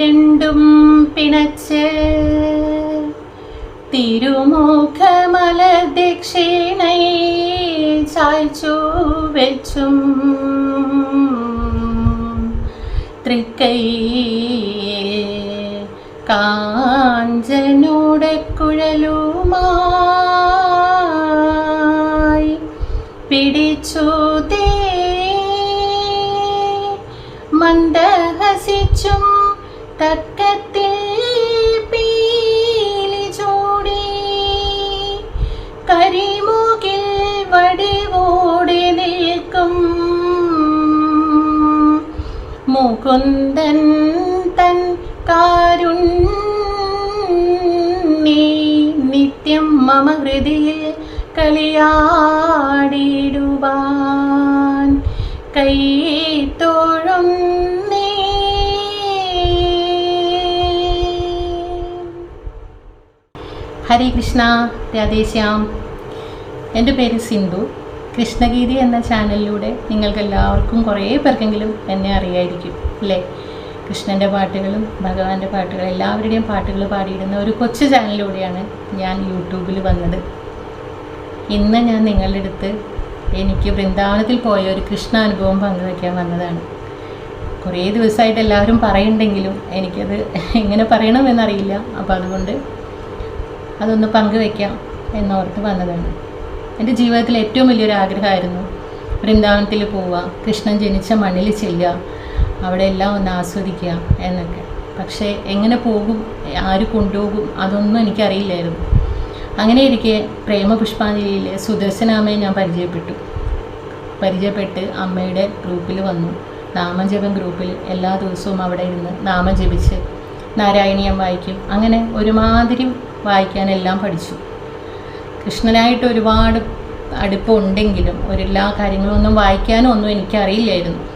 രണ്ടും പിണച്ച്. തിരുമുഖമല ദക്ഷിണൈ ചായ്ച്ചു വെച്ചും തൃക്കൈ കാഞ്ചനോടക്കുഴലുമായി മുകുന്ദൻ തൻ കാരുണ്യ നിത്യം മമ ഹൃദയിൽ കളിയാടിടുവാൻ. കൈ തോഴും ഹരേ കൃഷ്ണ രാധേശ്യാം എന്റെ പേര് സിന്ധു. കൃഷ്ണഗീതി എന്ന ചാനലിലൂടെ നിങ്ങൾക്കെല്ലാവർക്കും കുറേ പേർക്കെങ്കിലും എന്നെ അറിയായിരിക്കും. അല്ലേ കൃഷ്ണന്റെ പാട്ടുകളും ഭഗവാന്റെ പാട്ടുകളും എല്ലാവരുടെയും പാട്ടുകൾ പാടിയിടുന്ന ഒരു കൊച്ചു ചാനലിലൂടെയാണ് ഞാൻ യൂട്യൂബിൽ വന്നത്. ഇന്ന് ഞാൻ നിങ്ങളുടെ അടുത്ത് എനിക്ക് വൃന്ദാവനത്തിൽ പോയ ഒരു കൃഷ്ണ അനുഭവം പങ്കുവയ്ക്കാൻ വന്നതാണ്. കുറേ ദിവസമായിട്ട് എല്ലാവരും പറയുന്നുണ്ടെങ്കിലും എനിക്കത് എങ്ങനെ പറയണമെന്നറിയില്ല. അപ്പോൾ അതുകൊണ്ട് അതൊന്ന് പങ്കുവയ്ക്കാം എന്നോർത്ത് വന്നതാണ്. എന്റെ ജീവിതത്തിൽ ഏറ്റവും വലിയൊരു ആഗ്രഹമായിരുന്നു വൃന്ദാവനത്തിൽ പോവുക കൃഷ്ണൻ ജനിച്ച മണ്ണിൽ ചെല്ലുക അവിടെ എല്ലാം ഒന്ന് ആസ്വദിക്കുക എന്നൊക്കെ. പക്ഷേ എങ്ങനെ പോകും ആര് കൊണ്ടുപോകും അതൊന്നും എനിക്കറിയില്ലായിരുന്നു. അങ്ങനെ ഇരിക്കെ പ്രേമപുഷ്പാഞ്ജലിയിലെ സുദർശനാമയെ ഞാൻ പരിചയപ്പെട്ടു. പരിചയപ്പെട്ട് അമ്മയുടെ ഗ്രൂപ്പിൽ വന്നു. നാമജപം ഗ്രൂപ്പിൽ എല്ലാ ദിവസവും അവിടെ ഇരുന്ന് നാമം ജപിച്ച് നാരായണീയം വായിക്കും. അങ്ങനെ ഒരുമാതിരി വായിക്കാനെല്ലാം പഠിച്ചു. കൃഷ്ണനായിട്ട് ഒരുപാട് അടുപ്പമുണ്ടെങ്കിലും ഒരു എല്ലാ കാര്യങ്ങളും ഒന്നും വായിക്കാനും ഒന്നും എനിക്കറിയില്ലായിരുന്നു.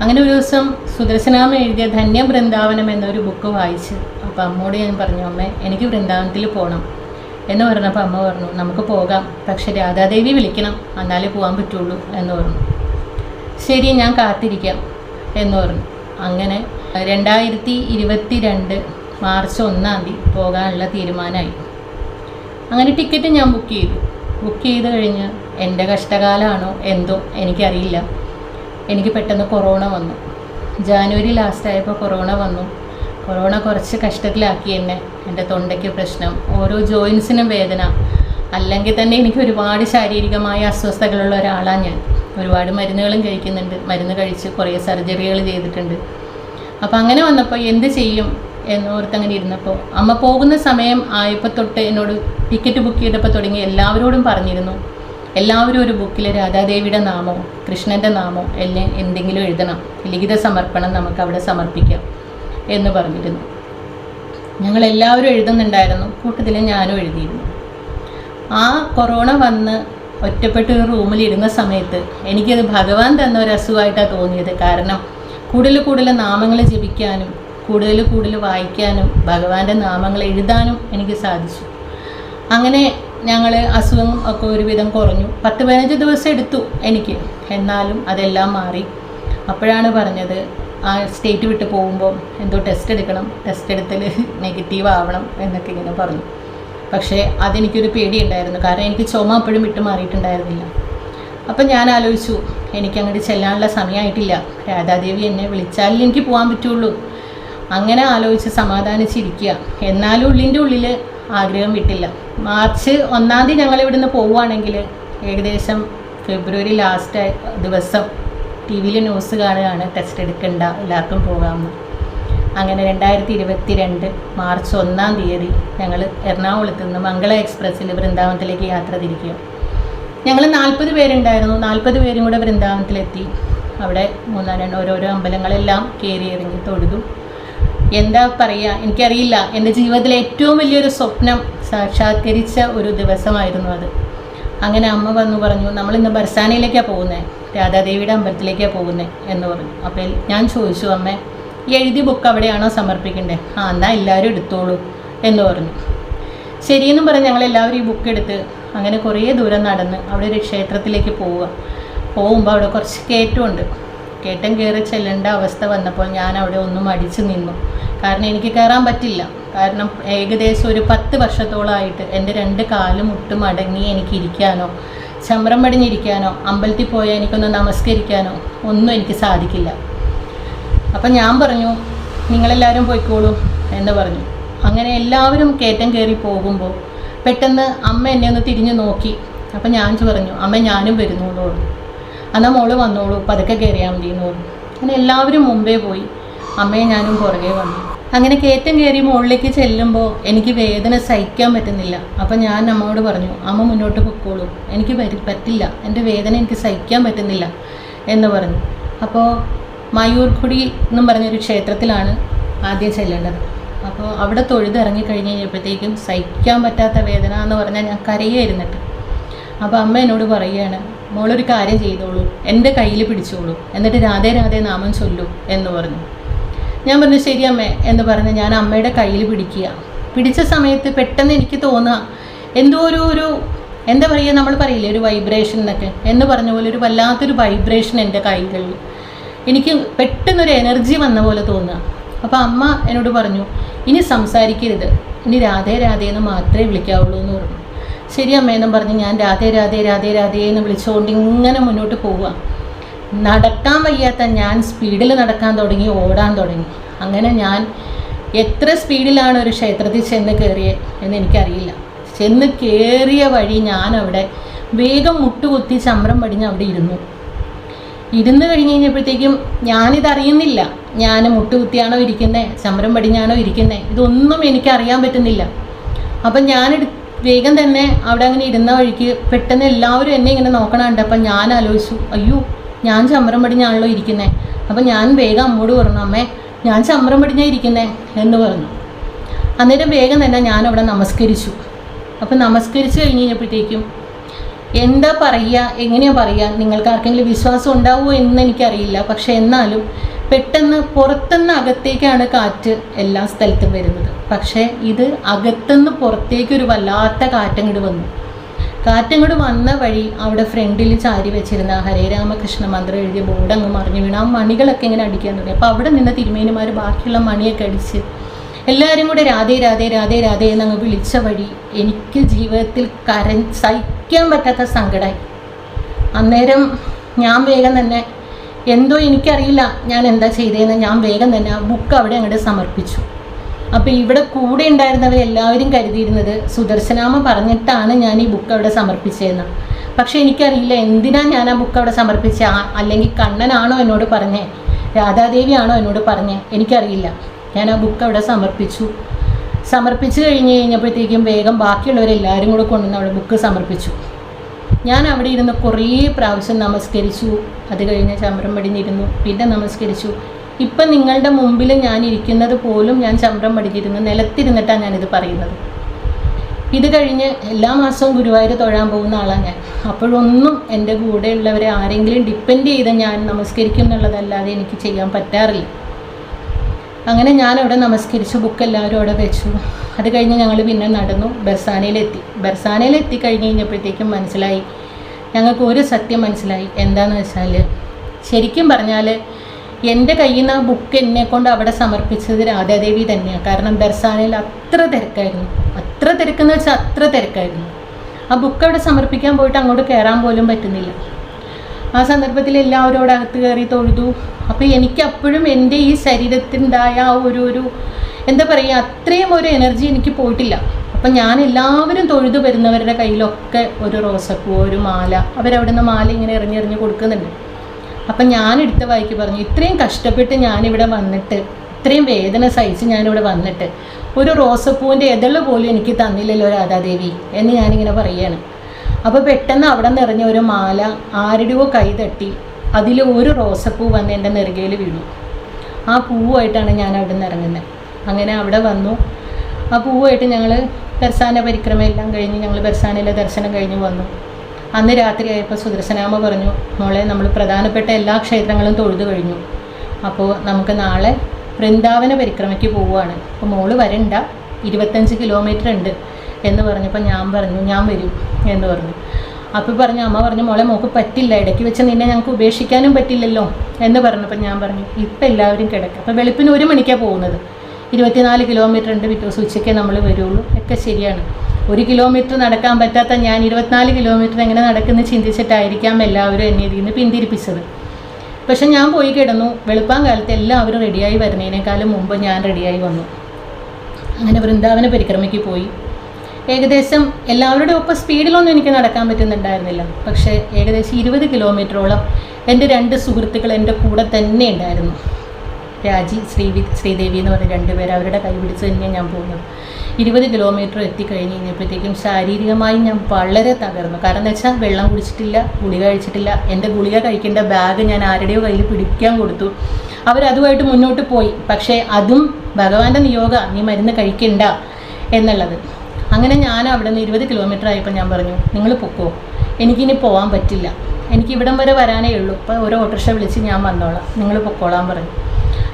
അങ്ങനെ ഒരു ദിവസം സുദർശനാമ എഴുതിയ ധന്യ വൃന്ദാവനം എന്നൊരു ബുക്ക് വായിച്ച് അപ്പോൾ അമ്മോട് ഞാൻ പറഞ്ഞു അമ്മ എനിക്ക് വൃന്ദാവനത്തിൽ പോകണം എന്ന് പറഞ്ഞപ്പോൾ അമ്മ പറഞ്ഞു നമുക്ക് പോകാം പക്ഷെ രാധാദേവി വിളിക്കണം എന്നാലേ പോകാൻ പറ്റുള്ളൂ എന്ന് പറഞ്ഞു. ശരി ഞാൻ കാത്തിരിക്കാം എന്ന് പറഞ്ഞു. അങ്ങനെ രണ്ടായിരത്തി ഇരുപത്തി രണ്ട് മാർച്ച് ഒന്നാം തീയതി പോകാനുള്ള തീരുമാനമായി. അങ്ങനെ ടിക്കറ്റ് ഞാൻ ബുക്ക് ചെയ്തു. ബുക്ക് ചെയ്ത് കഴിഞ്ഞ് എന്റെ കഷ്ടകാലമാണോ എന്തോ? എനിക്കറിയില്ല. എനിക്ക് പെട്ടെന്ന് കൊറോണ വന്നു. ജാനുവരി ലാസ്റ്റ് ആയപ്പോൾ കൊറോണ വന്നു. കൊറോണ കുറച്ച് കഷ്ടത്തിലാക്കി എന്നെ. എന്റെ തൊണ്ടയ്ക്ക് പ്രശ്നം. ഓരോ ജോയിൻസിനും വേദന. അല്ലെങ്കിൽ തന്നെ എനിക്ക് ഒരുപാട് ശാരീരികമായ അസ്വസ്ഥതകളുള്ള ഒരാളാണ് ഞാൻ. ഒരുപാട് മരുന്നുകളും കഴിക്കുന്നുണ്ട്. മരുന്ന് കഴിച്ച് കുറേ സർജറികൾ ചെയ്തിട്ടുണ്ട്. അപ്പോൾ അങ്ങനെ വന്നപ്പോൾ എന്ത് ചെയ്യും എന്നോർത്ത് അങ്ങനെ ഇരുന്നപ്പോൾ അമ്മ പോകുന്ന സമയം ആയപ്പോൾ തൊട്ട് എന്നോട് ടിക്കറ്റ് ബുക്ക് ചെയ്തപ്പോൾ തുടങ്ങി എല്ലാവരോടും പറഞ്ഞിരുന്നു. എല്ലാവരും ഒരു ബുക്കിൽ രാധാദേവിയുടെ നാമോ കൃഷ്ണന്റെ നാമോ എല്ലാം എന്തെങ്കിലും എഴുതണം. ലിഖിത സമർപ്പണം നമുക്ക് അവിടെ സമർപ്പിക്കാം എന്ന് പറഞ്ഞിരുന്നു. ഞങ്ങൾ എല്ലാവരും എഴുതുന്നുണ്ടായിരുന്നു. കൂട്ടത്തിൽ ഞാനും എഴുതിയിരുന്നു. ആ കൊറോണ വന്ന് ഒറ്റപ്പെട്ട ഒരു റൂമിലിരുന്ന സമയത്ത് എനിക്കത് ഭഗവാൻ തന്ന ഒരു അസുഖമായിട്ടാണ് തോന്നിയത്. കാരണം കൂടുതൽ കൂടുതൽ നാമങ്ങൾ ജപിക്കാനും കൂടുതൽ കൂടുതൽ വായിക്കാനും ഭഗവാന്റെ നാമങ്ങൾ എഴുതാനും എനിക്ക് സാധിച്ചു. അങ്ങനെ ഞങ്ങൾ അസുഖം ഒക്കെ ഒരുവിധം കുറഞ്ഞു. പത്ത് പതിനഞ്ച് ദിവസം എടുത്തു എനിക്ക്. എന്നാലും അതെല്ലാം മാറി. അപ്പോഴാണ് പറഞ്ഞത് ആ സ്റ്റേറ്റ് വിട്ട് പോകുമ്പോൾ എന്തോ ടെസ്റ്റ് എടുക്കണം ടെസ്റ്റ് എടുത്തൽ നെഗറ്റീവ് ആവണം എന്നൊക്കെ ഇങ്ങനെ പറഞ്ഞു. പക്ഷേ അതെനിക്കൊരു പേടിയുണ്ടായിരുന്നു. കാരണം എനിക്ക് ചുമ അപ്പോഴും വിട്ട് മാറിയിട്ടുണ്ടായിരുന്നില്ല. അപ്പം ഞാൻ ആലോചിച്ചു എനിക്ക് അങ്ങോട്ട് ചെല്ലാനുള്ള സമയമായിട്ടില്ല രാധാദേവി എന്നെ വിളിച്ചാലേ എനിക്ക് പോകാൻ പറ്റുള്ളൂ. അങ്ങനെ ആലോചിച്ച് സമാധാനിച്ചിരിക്കുക. എന്നാലും ഉള്ളിന്റെ ഉള്ളിൽ ആഗ്രഹം വിട്ടില്ല. മാർച്ച് ഒന്നാം തീയതി ഞങ്ങൾ ഇവിടുന്ന് പോവുകയാണെങ്കിൽ ഏകദേശം ഫെബ്രുവരി ലാസ്റ്റ് ദിവസം ടി വിയിൽ ന്യൂസ് കാണുകയാണ് ടെസ്റ്റ് എടുക്കണ്ട എല്ലാവർക്കും പോകാമെന്ന്. അങ്ങനെ രണ്ടായിരത്തി ഇരുപത്തി രണ്ട് മാർച്ച് ഒന്നാം തീയതി ഞങ്ങൾ എറണാകുളത്ത് നിന്ന് മംഗള എക്സ്പ്രസ്സിൽ വൃന്ദാവനത്തിലേക്ക് യാത്ര തിരിക്കുക. ഞങ്ങൾ നാൽപ്പത് പേരുണ്ടായിരുന്നു. നാൽപ്പത് പേരും കൂടെ വൃന്ദാവനത്തിലെത്തി. അവിടെ മൂന്നാം രണ്ട് ഓരോരോ അമ്പലങ്ങളെല്ലാം കയറി ഇറങ്ങി തൊഴുതു. എന്താ പറയുക എനിക്കറിയില്ല. എന്റെ ജീവിതത്തിലെ ഏറ്റവും വലിയൊരു സ്വപ്നം സാക്ഷാത്കരിച്ച ഒരു ദിവസമായിരുന്നു അത്. അങ്ങനെ അമ്മ വന്നു പറഞ്ഞു നമ്മൾ ഇന്ന് ബർസാനയിലേക്കാണ് പോകുന്നത് രാധാദേവിയുടെ അമ്പലത്തിലേക്കാണ് പോകുന്നത് എന്ന് പറഞ്ഞു. അപ്പോൾ ഞാൻ ചോദിച്ചു അമ്മ ഈ എഴുതിയ ബുക്ക് അവിടെയാണോ സമർപ്പിക്കേണ്ടത് ആ എന്നാൽ എല്ലാവരും എടുത്തോളൂ എന്ന് പറഞ്ഞു. ശരിയെന്നും പറഞ്ഞ് ഞങ്ങൾ എല്ലാവരും ഈ ബുക്ക് എടുത്ത് അങ്ങനെ കുറേ ദൂരം നടന്ന് അവിടെ ഒരു ക്ഷേത്രത്തിലേക്ക് പോവുക. പോകുമ്പോൾ അവിടെ കുറച്ച് കയറ്റമുണ്ട്. കയറ്റം കയറി ചെല്ലേണ്ട അവസ്ഥ വന്നപ്പോൾ ഞാൻ അവിടെ ഒന്നും അടിച്ചു നിന്നു. കാരണം എനിക്ക് കയറാൻ പറ്റില്ല. കാരണം ഏകദേശം ഒരു പത്ത് വർഷത്തോളമായിട്ട് എന്റെ രണ്ട് കാലും മുട്ടും അടങ്ങി എനിക്ക് ഇരിക്കാനോ ചമ്രം പടിഞ്ഞിരിക്കാനോ അമ്പലത്തിൽ പോയാൽ എനിക്കൊന്ന് നമസ്കരിക്കാനോ ഒന്നും എനിക്ക് സാധിക്കില്ല. അപ്പം ഞാൻ പറഞ്ഞു നിങ്ങളെല്ലാവരും പോയിക്കോളൂ എന്ന് പറഞ്ഞു. അങ്ങനെ എല്ലാവരും കയറ്റം കയറി പോകുമ്പോൾ പെട്ടെന്ന് അമ്മ എന്നെ ഒന്ന് തിരിഞ്ഞു നോക്കി. അപ്പം ഞാൻ പറഞ്ഞു അമ്മ ഞാനും വരുന്നോളൂ. അന്നാ മോൾ വന്നോളൂ പതുക്കെ കയറിയാൽ മതി എന്ന് പറഞ്ഞു. അങ്ങനെ എല്ലാവരും മുമ്പേ പോയി. അമ്മയെ ഞാനും പുറകെ വന്നു. അങ്ങനെ കയറ്റം കയറി മുകളിലേക്ക് ചെല്ലുമ്പോൾ എനിക്ക് വേദന സഹിക്കാൻ പറ്റുന്നില്ല. അപ്പം ഞാൻ അമ്മയോട് പറഞ്ഞു അമ്മ മുന്നോട്ട് പൊക്കോളൂ. എനിക്ക് പറ്റില്ല. എന്റെ വേദന എനിക്ക് സഹിക്കാൻ പറ്റുന്നില്ല. എന്ന് പറഞ്ഞു. അപ്പോൾ മയൂർക്കുടി എന്നും പറഞ്ഞൊരു ക്ഷേത്രത്തിലാണ് ആദ്യം ചെല്ലേണ്ടത്. അപ്പോൾ അവിടെ തൊഴുതിറങ്ങി കഴിഞ്ഞ് കഴിഞ്ഞപ്പോഴത്തേക്കും സഹിക്കാൻ പറ്റാത്ത വേദന എന്ന് പറഞ്ഞാൽ ഞാൻ കരയായിരുന്നിട്ട്. അപ്പോൾ അമ്മ എന്നോട് പറയുകയാണ് മോളൊരു കാര്യം ചെയ്തോളൂ. എന്റെ കയ്യിൽ പിടിച്ചോളൂ. എന്നിട്ട് രാധേ രാധേ നാമം ചൊല്ലൂ. എന്ന് പറഞ്ഞു. ഞാൻ പറഞ്ഞു ശരി അമ്മേ എന്ന് പറഞ്ഞ് ഞാൻ അമ്മയുടെ കയ്യിൽ പിടിക്കുക. പിടിച്ച സമയത്ത് പെട്ടെന്ന് എനിക്ക് തോന്നുക എന്തോ ഒരു ഒരു എന്താ പറയുക നമ്മൾ പറയില്ലേ ഒരു വൈബ്രേഷൻ എന്നൊക്കെ എന്ന് പറഞ്ഞ പോലെ ഒരു വല്ലാത്തൊരു വൈബ്രേഷൻ എന്റെ കൈകളിൽ. എനിക്ക് പെട്ടെന്നൊരു എനർജി വന്ന പോലെ തോന്നുക. അപ്പോൾ അമ്മ എന്നോട് പറഞ്ഞു ഇനി സംസാരിക്കരുത്. ഇനി രാധേ രാധേ എന്ന് മാത്രമേ വിളിക്കാവുള്ളൂ എന്ന് പറഞ്ഞു. ശരി അമ്മയെന്നും പറഞ്ഞ് ഞാൻ രാധേ രാധേ രാധേ രാധേ എന്ന് വിളിച്ചുകൊണ്ട് ഇങ്ങനെ മുന്നോട്ട് പോവുക. നടക്കാൻ വയ്യാത്ത ഞാൻ സ്പീഡിൽ നടക്കാൻ തുടങ്ങി ഓടാൻ തുടങ്ങി. അങ്ങനെ ഞാൻ എത്ര സ്പീഡിലാണ് ഒരു ക്ഷേത്രത്തിൽ ചെന്ന് കയറിയത് എന്ന് എനിക്കറിയില്ല. ചെന്ന് കയറിയ വഴി ഞാൻ അവിടെ വേഗം മുട്ടുകുത്തി ചമ്രം പടിഞ്ഞ് അവിടെ ഇരുന്നു. ഇരുന്ന് കഴിഞ്ഞ് കഴിഞ്ഞപ്പോഴത്തേക്കും ഞാനിതറിയുന്നില്ല ഞാൻ മുട്ടുകുത്തിയാണോ ഇരിക്കുന്നത് ചമ്രം പടിഞ്ഞാണോ ഇരിക്കുന്നത് ഇതൊന്നും എനിക്ക് അറിയാൻ പറ്റുന്നില്ല. അപ്പം ഞാൻ വേഗം തന്നെ അവിടെ അങ്ങനെ ഇരുന്ന വഴിക്ക് പെട്ടെന്ന് എല്ലാവരും എന്നെ ഇങ്ങനെ നോക്കണുണ്ട് അപ്പം ഞാൻ ആലോചിച്ചു അയ്യോ ഞാൻ ചമ്രം പടിഞ്ഞാണല്ലോ ഇരിക്കുന്നത് അപ്പം ഞാൻ വേഗം അമ്മോട് പറഞ്ഞു അമ്മേ ഞാൻ ചമ്രം പടിഞ്ഞാ ഇരിക്കുന്നത് എന്ന് പറഞ്ഞു. അന്നേരം വേഗം തന്നെ ഞാൻ അവിടെ നമസ്കരിച്ചു. അപ്പം നമസ്കരിച്ച് കഴിഞ്ഞ് കഴിഞ്ഞപ്പോഴത്തേക്കും എന്താ പറയുക എങ്ങനെയാണ് പറയുക നിങ്ങൾക്ക് ആർക്കെങ്കിലും വിശ്വാസം ഉണ്ടാവുമോ എന്ന് എനിക്കറിയില്ല. പക്ഷെ എന്നാലും പെട്ടെന്ന് പുറത്തുനിന്ന് അകത്തേക്കാണ് കാറ്റ് എല്ലാ സ്ഥലത്തും വരുന്നത്. പക്ഷേ ഇത് അകത്തുനിന്ന് പുറത്തേക്കൊരു വല്ലാത്ത കാറ്റങ്ങോട്ട് വന്നു. കാറ്റങ്ങോട്ട് വന്ന വഴി അവിടെ ഫ്രണ്ടിൽ ചാരി വെച്ചിരുന്ന ഹരേ രാമകൃഷ്ണ മന്ത്രം എഴുതിയ ബോർഡ് അങ്ങ് മറിഞ്ഞു വീണു. ആ മണികളൊക്കെ ഇങ്ങനെ അടിക്കാൻ തുടങ്ങി. അപ്പോൾ അവിടെ നിന്ന് തിരുമേനിമാർ ബാക്കിയുള്ള മണിയൊക്കെ അടിച്ച് എല്ലാവരും കൂടെ രാധേ രാധേ രാധേ രാധേ എന്നങ്ങ് വിളിച്ച വഴി എനിക്ക് ജീവിതത്തിൽ കര സഹിക്കാൻ പറ്റാത്ത സങ്കടമായി അന്നേരം ഞാൻ വേഗം തന്നെ എന്തോ എനിക്കറിയില്ല. ഞാൻ എന്താ ചെയ്തതെന്ന് ഞാൻ വേഗം തന്നെ ആ ബുക്ക് അവിടെ അങ്ങോട്ട് സമർപ്പിച്ചു. അപ്പോൾ ഇവിടെ കൂടെ ഉണ്ടായിരുന്നവർ എല്ലാവരും കരുതിയിരുന്നത് സുദർശനാമ പറഞ്ഞിട്ടാണ് ഞാൻ ഈ ബുക്ക് അവിടെ സമർപ്പിച്ചതെന്ന്. പക്ഷെ എനിക്കറിയില്ല എന്തിനാ ഞാൻ ആ ബുക്ക് അവിടെ സമർപ്പിച്ച? അല്ലെങ്കിൽ കണ്ണനാണോ എന്നോട് പറഞ്ഞേ? രാധാദേവിയാണോ എന്നോട് പറഞ്ഞേ? എനിക്കറിയില്ല. ഞാൻ ആ ബുക്ക് അവിടെ സമർപ്പിച്ചു. സമർപ്പിച്ചു കഴിഞ്ഞ് കഴിഞ്ഞപ്പോഴത്തേക്കും വേഗം ബാക്കിയുള്ളവരെല്ലാവരും കൂടെ കൊണ്ടുവന്ന് അവിടെ ബുക്ക് സമർപ്പിച്ചു. ഞാൻ അവിടെ ഇരുന്ന് കുറേ പ്രാവശ്യം നമസ്കരിച്ചു. അത് കഴിഞ്ഞ് ചമരം പടിഞ്ഞിരുന്നു പിന്നെ നമസ്കരിച്ചു. ഇപ്പം നിങ്ങളുടെ മുമ്പിൽ ഞാൻ ഇരിക്കുന്നത് പോലും ഞാൻ ചമ്രം പഠിച്ചിരുന്നു നിലത്തിരുന്നിട്ടാണ് ഞാനിത് പറയുന്നത്. ഇത് കഴിഞ്ഞ് എല്ലാ മാസവും ഗുരുവായൂർ തൊഴാൻ പോകുന്ന ആളാണ് ഞാൻ. അപ്പോഴൊന്നും എന്റെ കൂടെയുള്ളവരെ ആരെങ്കിലും ഡിപ്പെൻഡ് ചെയ്ത് ഞാൻ നമസ്കരിക്കും എന്നുള്ളതല്ലാതെ എനിക്ക് ചെയ്യാൻ പറ്റാറില്ല. അങ്ങനെ ഞാൻ അവിടെ നമസ്കരിച്ചു ബുക്ക് എല്ലാവരും അവിടെ വെച്ചു. അത് കഴിഞ്ഞ് ഞങ്ങൾ പിന്നെ നടന്നു ബർസാനയിലെത്തി. ബർസാനയിലെത്തി കഴിഞ്ഞ് കഴിഞ്ഞപ്പോഴത്തേക്കും മനസ്സിലായി. ഞങ്ങൾക്ക് ഒരു സത്യം മനസ്സിലായി. എന്താണെന്ന് വെച്ചാൽ ശരിക്കും പറഞ്ഞാൽ എന്റെ കയ്യിൽ നിന്ന് ആ ബുക്ക് എന്നെ കൊണ്ട് അവിടെ സമർപ്പിച്ചത് രാധാദേവി തന്നെയാണ് കാരണം ദർശാനയിൽ അത്ര തിരക്കായിരുന്നു. അത്ര തിരക്കെന്ന് വെച്ചാൽ അത്ര തിരക്കായിരുന്നു. ആ ബുക്ക് അവിടെ സമർപ്പിക്കാൻ പോയിട്ട് അങ്ങോട്ട് കയറാൻ പോലും പറ്റുന്നില്ല. ആ സന്ദർഭത്തിൽ എല്ലാവരും അവിടെ അകത്ത് കയറി തൊഴുതു. അപ്പോൾ എനിക്ക് അപ്പോഴും എന്റെ ഈ ശരീരത്തിന്റെതായ ആ ഒരു ഒരു എന്താ പറയുക അത്രയും ഒരു എനർജി എനിക്ക് പോയിട്ടില്ല. അപ്പം ഞാൻ എല്ലാവരും തൊഴുതു വരുന്നവരുടെ കയ്യിലൊക്കെ ഒരു റോസപ്പൂ ഒരു മാല. അവരവിടുന്ന് മാല ഇങ്ങനെ എറിഞ്ഞെറിഞ്ഞ് കൊടുക്കുന്നുണ്ട്. അപ്പം ഞാൻ എടുത്ത വായിക്ക് പറഞ്ഞു ഇത്രയും കഷ്ടപ്പെട്ട് ഞാനിവിടെ വന്നിട്ട് ഇത്രയും വേദന സഹിച്ച് ഞാനിവിടെ വന്നിട്ട് ഒരു റോസപ്പൂവിന്റെ എതൾ പോലും എനിക്ക് തന്നില്ലല്ലോ രാധാദേവി എന്ന് ഞാനിങ്ങനെ പറയുകയാണ് അപ്പോൾ പെട്ടെന്ന് അവിടെ നിറഞ്ഞ ഒരു മാല ആരുടെയോ കൈ തട്ടി അതിൽ ഒരു റോസപ്പൂ വന്ന് എന്റെ നെറുകയിൽ വീണു. ആ പൂവായിട്ടാണ് ഞാൻ അവിടെ നിന്ന് ഇറങ്ങുന്നത് അങ്ങനെ അവിടെ വന്നു. ആ പൂവായിട്ട് ഞങ്ങൾ ബർസാന പരിക്രമ എല്ലാം കഴിഞ്ഞ് ഞങ്ങൾ ബർസാനയിലെ ദർശനം കഴിഞ്ഞ് വന്നു. അന്ന് രാത്രിയായപ്പോൾ സുദർശനാമ പറഞ്ഞു മോളെ നമ്മൾ പ്രധാനപ്പെട്ട എല്ലാ ക്ഷേത്രങ്ങളും തൊഴുതു കഴിഞ്ഞു. അപ്പോൾ നമുക്ക് നാളെ വൃന്ദാവന പരിക്രമയ്ക്ക് പോവുകയാണ്. അപ്പോൾ മോൾ വരണ്ട ഇരുപത്തഞ്ച് കിലോമീറ്റർ ഉണ്ട്. എന്ന് പറഞ്ഞപ്പോൾ ഞാൻ പറഞ്ഞു ഞാൻ വരും എന്ന് പറഞ്ഞു. അപ്പോൾ പറഞ്ഞു അമ്മ പറഞ്ഞു മോളെ മോക്ക് പറ്റില്ല ഇടയ്ക്ക് വെച്ച് നിന്നെ ഞങ്ങൾക്ക് ഉപേക്ഷിക്കാനും പറ്റില്ലല്ലോ എന്ന് പറഞ്ഞപ്പോൾ ഞാൻ പറഞ്ഞു ഇപ്പം എല്ലാവരും കിടക്കുക അപ്പോൾ വെളുപ്പിന് ഒരു മണിക്കാണ് പോകുന്നത്. ഇരുപത്തിനാല് കിലോമീറ്റർ ഉണ്ട് പിറ്റേ ദിവസം ഉച്ചയ്ക്കേ നമ്മൾ വരുള്ളൂ. ഒക്കെ ശരിയാണ്. ഒരു കിലോമീറ്റർ നടക്കാൻ പറ്റാത്ത ഞാൻ ഇരുപത്തിനാല് കിലോമീറ്റർ എങ്ങനെ നടക്കുന്നു ചിന്തിച്ചിട്ടായിരിക്കാം എല്ലാവരും എന്നെ ഇതിൽ നിന്ന് പിന്തിരിപ്പിച്ചത്. പക്ഷെ ഞാൻ പോയി കിടന്നു. വെളുപ്പാൻ കാലത്ത് എല്ലാവരും റെഡിയായി വരുന്നതിനേക്കാളും മുമ്പ് ഞാൻ റെഡിയായി വന്നു. അങ്ങനെ വൃന്ദാവന പരിക്രമയ്ക്ക് പോയി. ഏകദേശം എല്ലാവരുടെ ഒപ്പം സ്പീഡിലൊന്നും എനിക്ക് നടക്കാൻ പറ്റുന്നുണ്ടായിരുന്നില്ല. പക്ഷേ ഏകദേശം ഇരുപത് കിലോമീറ്ററോളം എന്റെ രണ്ട് സുഹൃത്തുക്കൾ എന്റെ കൂടെ തന്നെ ഉണ്ടായിരുന്നു. രാജി ശ്രീവി ശ്രീദേവി എന്ന് പറഞ്ഞ രണ്ടുപേർ അവരുടെ കൈ പിടിച്ച് തന്നെയാണ് ഞാൻ പോകുന്നത്. ഇരുപത് കിലോമീറ്റർ എത്തിക്കഴിഞ്ഞ് കഴിഞ്ഞപ്പോഴത്തേക്കും ശാരീരികമായി ഞാൻ വളരെ തകർന്നു. കാരണം എന്ന് വെച്ചാൽ വെള്ളം കുടിച്ചിട്ടില്ല ഗുളിക കഴിച്ചിട്ടില്ല. എന്റെ ഗുളിക കഴിക്കേണ്ട ബാഗ് ഞാൻ ആരുടെയോ കയ്യിൽ പിടിക്കാൻ കൊടുത്തു. അവരതുമായിട്ട് മുന്നോട്ട് പോയി. പക്ഷേ അതും ഭഗവാന്റെ നിയോഗ നീ മരുന്ന് കഴിക്കണ്ട എന്നുള്ളത്. അങ്ങനെ ഞാൻ അവിടെ നിന്ന് ഇരുപത് കിലോമീറ്റർ ആയപ്പോൾ ഞാൻ പറഞ്ഞു നിങ്ങൾ പൊക്കോ. എനിക്കിനി പോകാൻ പറ്റില്ല. എനിക്ക് ഇവിടം വരെ വരാനേ ഉള്ളൂ. ഇപ്പോൾ ഒരു ഓട്ടോറിക്ഷ വിളിച്ച് ഞാൻ വന്നോളാം. നിങ്ങൾ പൊക്കോളാൻ പറഞ്ഞു.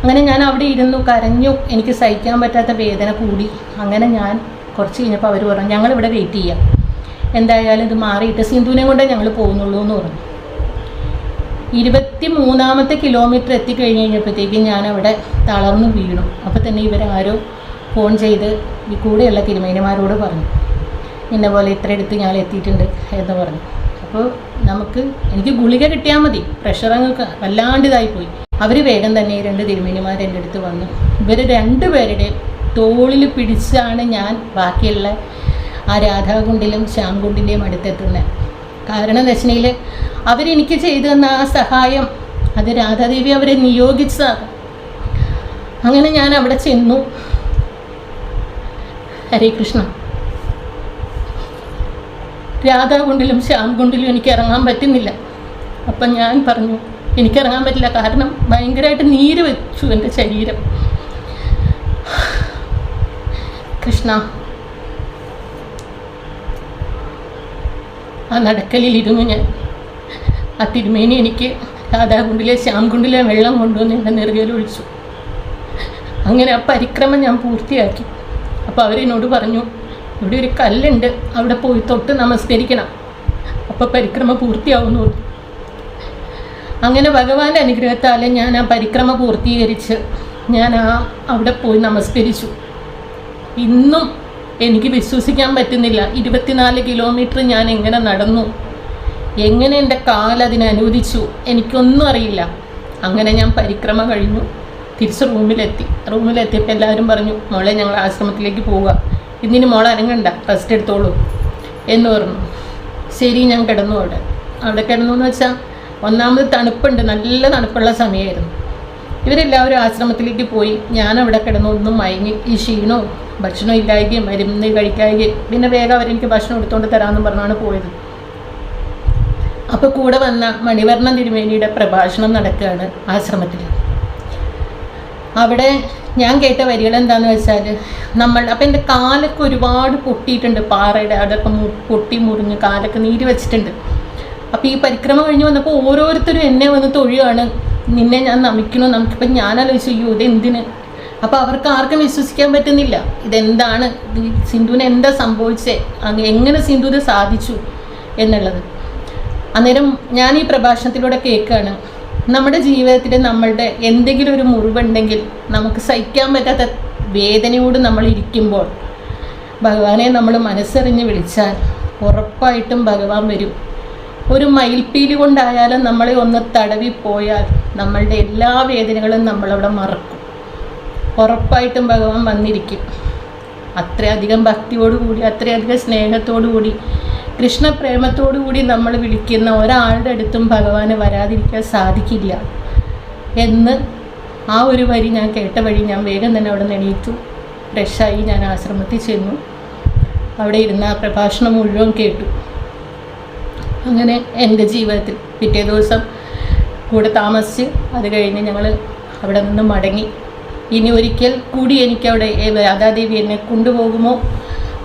അങ്ങനെ ഞാൻ അവിടെ ഇരുന്നു കരഞ്ഞു. എനിക്ക് സഹിക്കാൻ പറ്റാത്ത വേദന കൂടി. അങ്ങനെ ഞാൻ കുറച്ച് കഴിഞ്ഞപ്പോൾ അവർ പറഞ്ഞു ഞങ്ങളിവിടെ വെയിറ്റ് ചെയ്യാം. എന്തായാലും ഇത് മാറിയിട്ട് സിന്ധുവിനെ കൊണ്ടേ ഞങ്ങൾ പോകുന്നുള്ളൂ എന്ന് പറഞ്ഞു. ഇരുപത്തി മൂന്നാമത്തെ കിലോമീറ്റർ എത്തിക്കഴിഞ്ഞ് കഴിഞ്ഞപ്പോഴത്തേക്കും ഞാൻ അവിടെ തളർന്നു വീണു. അപ്പോൾ തന്നെ ഇവരാരോ ഫോൺ ചെയ്ത് ഈ കൂടെയുള്ള തിരുമേനിമാരോട് പറഞ്ഞു. ഇന്ന പോലെ ഇത്ര അടുത്ത് ഞാൻ എത്തിയിട്ടുണ്ട് എന്ന് പറഞ്ഞു. അപ്പോൾ നമുക്ക് എനിക്ക് ഗുളിക കിട്ടിയാൽ മതി. പ്രഷർ അങ്ങ് ക- വല്ലാണ്ട് ഇതായിപ്പോയി. അവർ വേഗം തന്നെ ഈ രണ്ട് തിരുമേനിമാർ എന്റെ അടുത്ത് വന്നു. ഇവർ രണ്ടുപേരുടെ തോളിൽ പിടിച്ചാണ് ഞാൻ ബാക്കിയുള്ള ആ രാധാകുണ്ടിലും ശ്യാംകുണ്ടിന്റെയും അടുത്തെത്തുന്നത് കാരണം വെച്ചിട്ടുണ്ടെങ്കിൽ അവരെനിക്ക് ചെയ്തു തന്ന ആ സഹായം അത് രാധാദേവി അവരെ നിയോഗിച്ചതാണ് അങ്ങനെ ഞാൻ അവിടെ ചെന്നു. ഹരേ കൃഷ്ണ. രാധാകുണ്ടിലും ശ്യാംകുണ്ടിലും എനിക്ക് ഇറങ്ങാൻ പറ്റുന്നില്ല. അപ്പം ഞാൻ പറഞ്ഞു എനിക്കിറങ്ങാൻ പറ്റില്ല. കാരണം ഭയങ്കരമായിട്ട് നീര് വെച്ചു എന്റെ ശരീരം. കൃഷ്ണ. ആ നടക്കലിലിരുന്നു ഞാൻ ആ തിരുമേനി എനിക്ക് രാധാകുണ്ടിലെ ശ്യാംകുണ്ടിലെ വെള്ളം കൊണ്ടുവന്ന് എന്റെ നെറുകയിൽ ഒഴിച്ചു. അങ്ങനെ ആ പരിക്രമം ഞാൻ പൂർത്തിയാക്കി. അപ്പോൾ അവരെന്നോട് പറഞ്ഞു ഇവിടെ ഒരു കല്ലുണ്ട്. അവിടെ പോയി തൊട്ട് നമസ്കരിക്കണം. അപ്പോൾ പരിക്രമ പൂർത്തിയാവുന്നു അങ്ങനെ ഭഗവാന്റെ അനുഗ്രഹത്താൽ ഞാൻ ആ പരിക്രമ പൂർത്തീകരിച്ച് ഞാൻ ആ അവിടെ പോയി നമസ്കരിച്ചു. ഇന്നും എനിക്ക് വിശ്വസിക്കാൻ പറ്റുന്നില്ല. ഇരുപത്തിനാല് കിലോമീറ്റർ ഞാൻ എങ്ങനെ നടന്നു? എങ്ങനെ എന്റെ കാലതിനെ അനുവദിച്ചു? എനിക്കൊന്നും അറിയില്ല. അങ്ങനെ ഞാൻ പരിക്രമ കഴിഞ്ഞു. തിരിച്ച് റൂമിലെത്തി. റൂമിലെത്തിയപ്പോൾ എല്ലാവരും പറഞ്ഞു മോളെ ഞങ്ങൾ ആശ്രമത്തിലേക്ക് പോവുക. ഇന്നിന് മോളെ അരങ്ങണ്ട റെസ്റ്റ് എടുത്തോളൂ. എന്ന് പറഞ്ഞു. ശരി ഞാൻ കിടന്നു അവിടെ. അവിടെ കിടന്നു എന്ന് വെച്ചാൽ ഒന്നാമത് തണുപ്പുണ്ട്. നല്ല തണുപ്പുള്ള സമയമായിരുന്നു ഇവരെല്ലാവരും ആശ്രമത്തിലേക്ക് പോയി. ഞാൻ അവിടെ കിടന്നു ഒന്നും മയങ്ങി. ഈ ക്ഷീണവും ഭക്ഷണം ഇല്ലായ്കയും മരുന്ന് കഴിക്കായകയും പിന്നെ വേഗം അവരെനിക്ക് ഭക്ഷണം എടുത്തുകൊണ്ട് തരാമെന്ന് പറഞ്ഞാണ് പോയത്. അപ്പോൾ കൂടെ വന്ന മണിവർണ തിരുമേനിയുടെ പ്രഭാഷണം നടക്കുകയാണ് ആശ്രമത്തിൽ അവിടെ ഞാൻ കേട്ട വരികൾ എന്താണെന്ന് വെച്ചാൽ നമ്മൾ അപ്പം എന്റെ കാലൊക്കെ ഒരുപാട് പൊട്ടിയിട്ടുണ്ട്. പാറയുടെ അതൊക്കെ പൊട്ടി മുറിഞ്ഞ് കാലൊക്കെ നീര് വെച്ചിട്ടുണ്ട്. അപ്പോൾ ഈ പരിക്രമം കഴിഞ്ഞ് വന്നപ്പോൾ ഓരോരുത്തരും എന്നെ വന്ന് തൊഴിയാണ് നിന്നെ ഞാൻ നമിക്കണു നമുക്കിപ്പം ഞാൻ ആലോചിച്ചു അയ്യോ ഇത് എന്തിന് അപ്പോൾ അവർക്ക് ആർക്കും വിശ്വസിക്കാൻ പറ്റുന്നില്ല. ഇതെന്താണ്? ഇത് സിന്ധുവിന് എന്താ സംഭവിച്ചേ? എങ്ങനെ സിന്ധു ഇത് സാധിച്ചു എന്നുള്ളത്. അന്നേരം ഞാൻ ഈ പ്രഭാഷണത്തിലൂടെ കേൾക്കുകയാണ്. നമ്മുടെ ജീവിതത്തിൽ നമ്മളുടെ എന്തെങ്കിലും ഒരു മുറിവുണ്ടെങ്കിൽ നമുക്ക് സഹിക്കാൻ പറ്റാത്ത വേദനയോട് നമ്മൾ ഇരിക്കുമ്പോൾ ഭഗവാനെ നമ്മൾ മനസ്സറിഞ്ഞ് വിളിച്ചാൽ ഉറപ്പായിട്ടും ഭഗവാൻ വരും. ഒരു മയിൽപ്പീലി കൊണ്ടായാലും നമ്മളെ ഒന്ന് തടവി പോയാൽ നമ്മളുടെ എല്ലാ വേദനകളും നമ്മളവിടെ മറക്കും. ഉറപ്പായിട്ടും ഭഗവാൻ വന്നിരിക്കും. അത്രയധികം ഭക്തിയോടുകൂടി അത്രയധികം സ്നേഹത്തോടുകൂടി കൃഷ്ണപ്രേമത്തോടുകൂടി നമ്മൾ വിളിക്കുന്ന ഒരാളുടെ അടുത്തും ഭഗവാന് വരാതിരിക്കാൻ സാധിക്കില്ല എന്ന് ആ ഒരു വരി ഞാൻ കേട്ട വഴി ഞാൻ വേഗം തന്നെ അവിടെ നിന്ന് എണീറ്റു. ഫ്രഷായി ഞാൻ ആശ്രമത്തിൽ ചെന്നു. അവിടെ ഇരുന്ന ആ പ്രഭാഷണം മുഴുവൻ കേട്ടു. അങ്ങനെ എന്റെ ജീവിതത്തിൽ പിറ്റേ ദിവസം കൂടെ താമസിച്ച് അത് കഴിഞ്ഞ് ഞങ്ങൾ അവിടെ നിന്ന് മടങ്ങി. ഇനി ഒരിക്കൽ കൂടി എനിക്കവിടെ രാധാദേവി എന്നെ കൊണ്ടുപോകുമോ?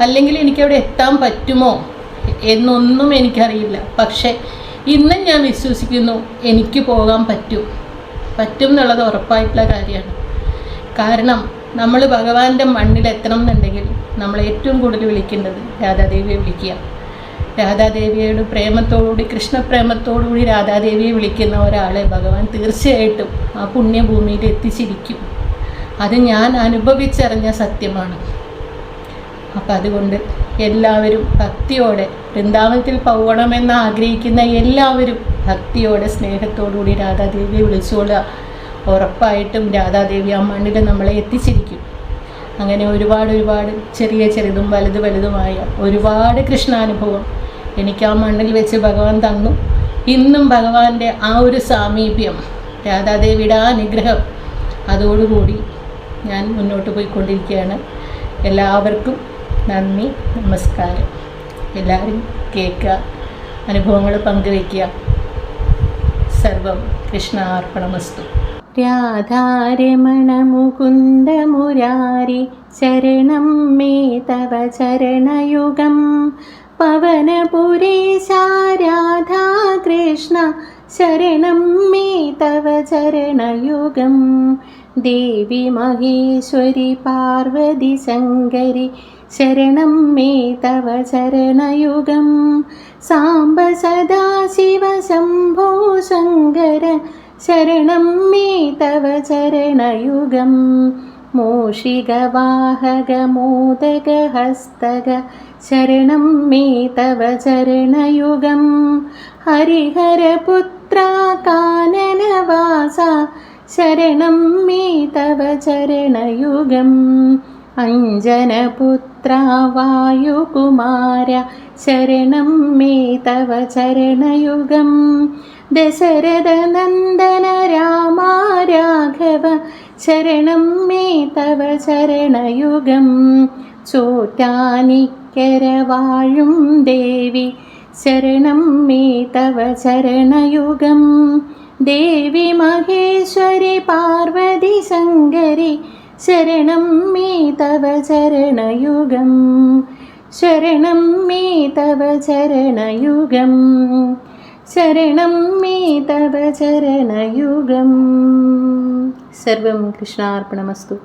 അല്ലെങ്കിൽ എനിക്കവിടെ എത്താൻ പറ്റുമോ? എന്നൊന്നും എനിക്കറിയില്ല. പക്ഷേ ഇന്നും ഞാൻ വിശ്വസിക്കുന്നു എനിക്ക് പോകാൻ പറ്റും. പറ്റും എന്നുള്ളത് ഉറപ്പായിട്ടുള്ള കാര്യമാണ്. കാരണം നമ്മൾ ഭഗവാന്റെ മണ്ണിൽ എത്തണം എന്നുണ്ടെങ്കിൽ നമ്മൾ ഏറ്റവും കൂടുതൽ വിളിക്കേണ്ടത് രാധാദേവിയെ വിളിക്കുക. രാധാദേവിയോട് പ്രേമത്തോടുകൂടി കൃഷ്ണപ്രേമത്തോടുകൂടി രാധാദേവിയെ വിളിക്കുന്ന ഒരാളെ ഭഗവാൻ തീർച്ചയായിട്ടും ആ പുണ്യഭൂമിയിൽ എത്തിച്ചിരിക്കും. അത് ഞാൻ അനുഭവിച്ചറിഞ്ഞ സത്യമാണ്. അപ്പം അതുകൊണ്ട് എല്ലാവരും ഭക്തിയോടെ വൃന്ദാവനത്തിൽ പോകണമെന്ന് ആഗ്രഹിക്കുന്ന എല്ലാവരും ഭക്തിയോടെ സ്നേഹത്തോടുകൂടി രാധാദേവിയെ വിളിച്ചുകൊള്ളുക ഉറപ്പായിട്ടും രാധാദേവി ആ മണ്ണിൽ നമ്മളെ എത്തിച്ചിരിക്കും. അങ്ങനെ ഒരുപാട് ഒരുപാട് ചെറിയ ചെറുതും വലുത് വലുതുമായ ഒരുപാട് കൃഷ്ണാനുഭവം എനിക്ക് ആ മണ്ണിൽ വെച്ച് ഭഗവാൻ തന്നു. ഇന്നും ഭഗവാന്റെ ആ ഒരു സാമീപ്യം രാധാദേവിയുടെ ആ അനുഗ്രഹം അതോടുകൂടി ഞാൻ മുന്നോട്ട് പോയിക്കൊണ്ടിരിക്കുകയാണ്. എല്ലാവർക്കും നന്ദി നമസ്കാരം. എല്ലാവരും കേൾക്കുക അനുഭവങ്ങൾ പങ്കുവയ്ക്കുക. സർവം കൃഷ്ണാർപ്പണമസ്തു. രാധാരമണ മുകുന്ദ മുരാരി ശരണം മേ തവ ചരണയുഗം. പവനപുരേശ കൃഷ്ണ ശരണം മേ തവ ചരണയുഗം. ദേവി മഹേശ്വരി പാർവതി ശങ്കരി ശരണം മേ തവ ചരണയുഗം. സാംബ സദാശിവ ശംഭോ ശങ്കര ശരണം മേ തവ ചരണയുഗം. मूषिगवाहगमोदगहस्तग शरणं मे तव चरणयुगं। हरिहरपुत्रा काननवासा शरणं मे तव चरणयुगम्। अञ्जनपुत्रा वायुकुमार शरणं मे तव चरणयुगम्। ദശരഥനന്ദന രാമ രാഘവ ശരണം മേ തവ ചരണയുഗം ചോറ്റാനിക്കര വാഴും ദേവി ശരണം മേ തവ ചരണയുഗം ദേവി മഹേശ്വരി പാർവതി ശങ്കരി ശരണം മേ തവ ചരണയുഗം ശരണം മേ തവ ചരണയുഗം ശരണം മേ തവ ചരണയുഗം സർവം കൃഷ്ണാർപ്പണമസ്തു